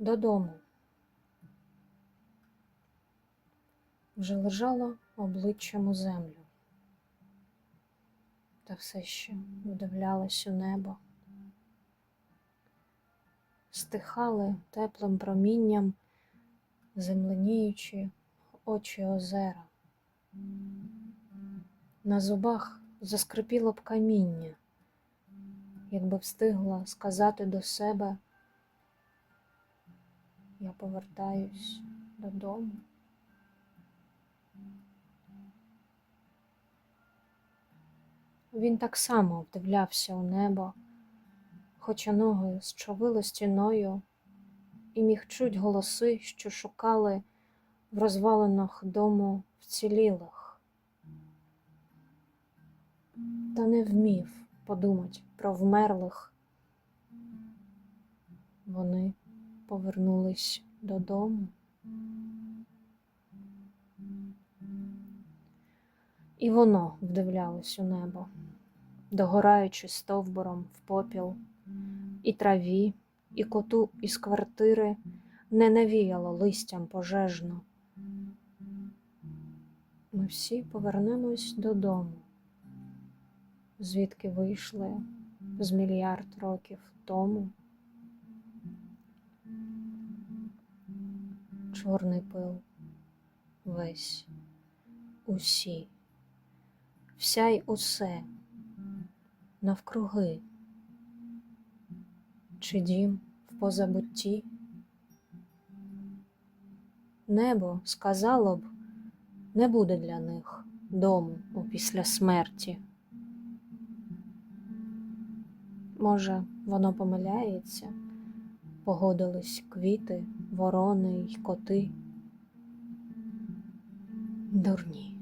додому. Вже лежала обличчям у землю та все ще вдивлялась у небо. Стихали теплим промінням, земленіючі очі озера. На зубах заскрипіло б каміння, якби встигла сказати до себе, повертаюсь додому. Він так само вдивлявся у небо, хоча ноги зчовило стіною, і міг чуть голоси, що шукали в розвалинах дому вцілілих. Та не вмів подумать про вмерлих. Вони повернулись додому. І воно вдивлялось у небо, догораючи стовбуром в попіл, і траві, і коту із квартири не навіяло листям пожежно. Ми всі повернемось додому, звідки вийшли з мільярд років тому. Чорний пил. Весь, усі. Вся й усе. Навкруги, чи дім в позабутті. Небо сказало б, не буде для них дому опісля смерті. Може, воно помиляється, погодились квіти, ворони й коти. Дурні.